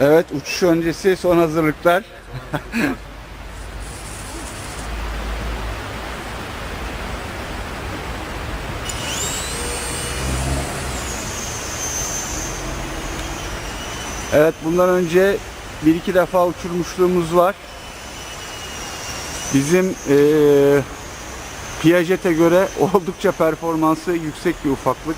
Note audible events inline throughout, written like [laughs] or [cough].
Evet uçuş öncesi son hazırlıklar. [laughs] Evet bundan önce bir iki defa uçurmuşluğumuz var. Bizim eee Piaget'e göre [laughs] oldukça performansı yüksek bir ufaklık.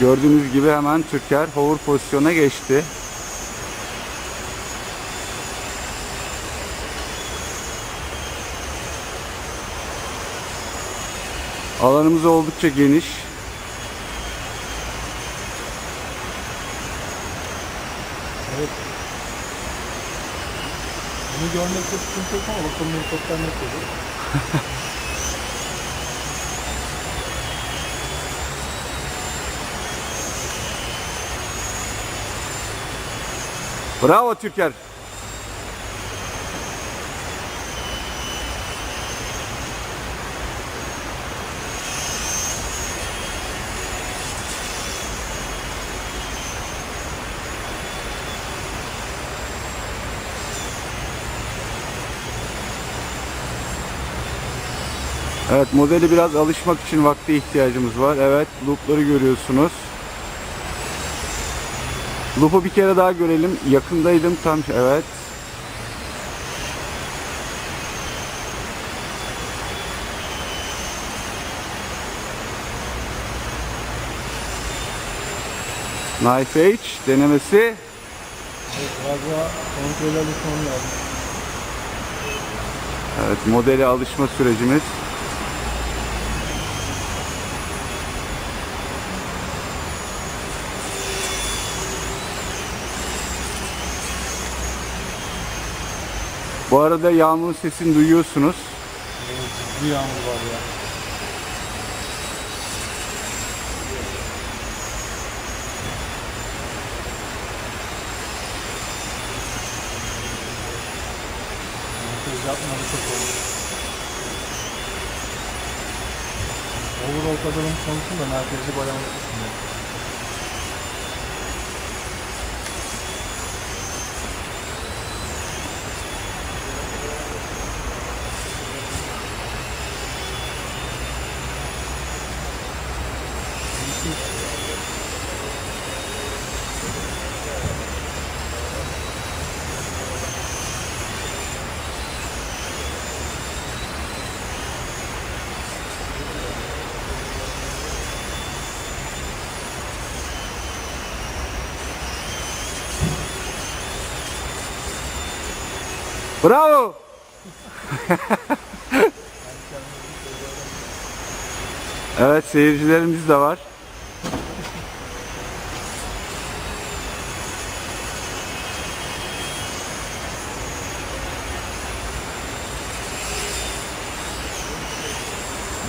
Gördüğünüz gibi hemen Türker hover pozisyona geçti. Alanımız oldukça geniş. Bunu görmekte sıkıntı yok ama bakalım helikopter ne olur. [laughs] Bravo Türker. Evet modeli biraz alışmak için vakte ihtiyacımız var. Evet loopları görüyorsunuz. Loop'u bir kere daha görelim. Yakındaydım tam. Evet. Knife Edge denemesi. Evet, biraz daha kontrol alışmam lazım. Evet modele alışma sürecimiz. Bu arada yağmurun sesini duyuyorsunuz. Ciddi yağmur var ya. Montaj yapmadı çok oldu. Overall kazanım konusunda merkezi bayağı ya. Bravo! [laughs] evet seyircilerimiz de var.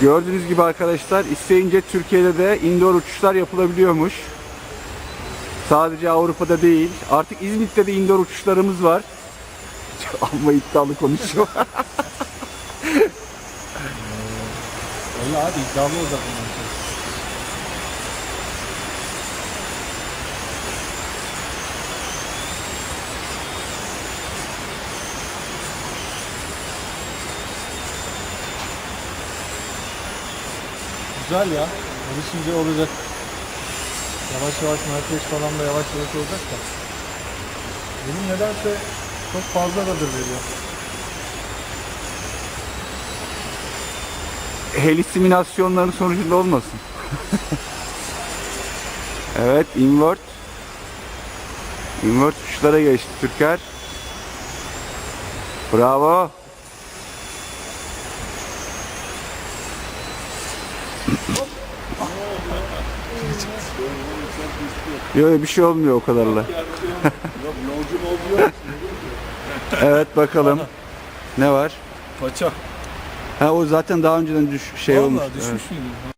Gördüğünüz gibi arkadaşlar isteyince Türkiye'de de indoor uçuşlar yapılabiliyormuş. Sadece Avrupa'da değil. Artık İzmit'te de indoor uçuşlarımız var. [laughs] Amma iddialı konuşuyor. [laughs] Öyle abi iddialı o Güzel ya. Alışınca olacak. Yavaş yavaş merkez falan da yavaş yavaş olacak da. Benim nedense çok fazla radır veriyor. Heli simülasyonların sonucunda olmasın. [laughs] evet, invert. Invert tuşlara geçti Türker. Bravo. Yok bir şey olmuyor o kadarla. [laughs] evet bakalım. Ne var? Paça. Ha o zaten daha önceden düş şey olmuş. Vallahi düşmüş müydü?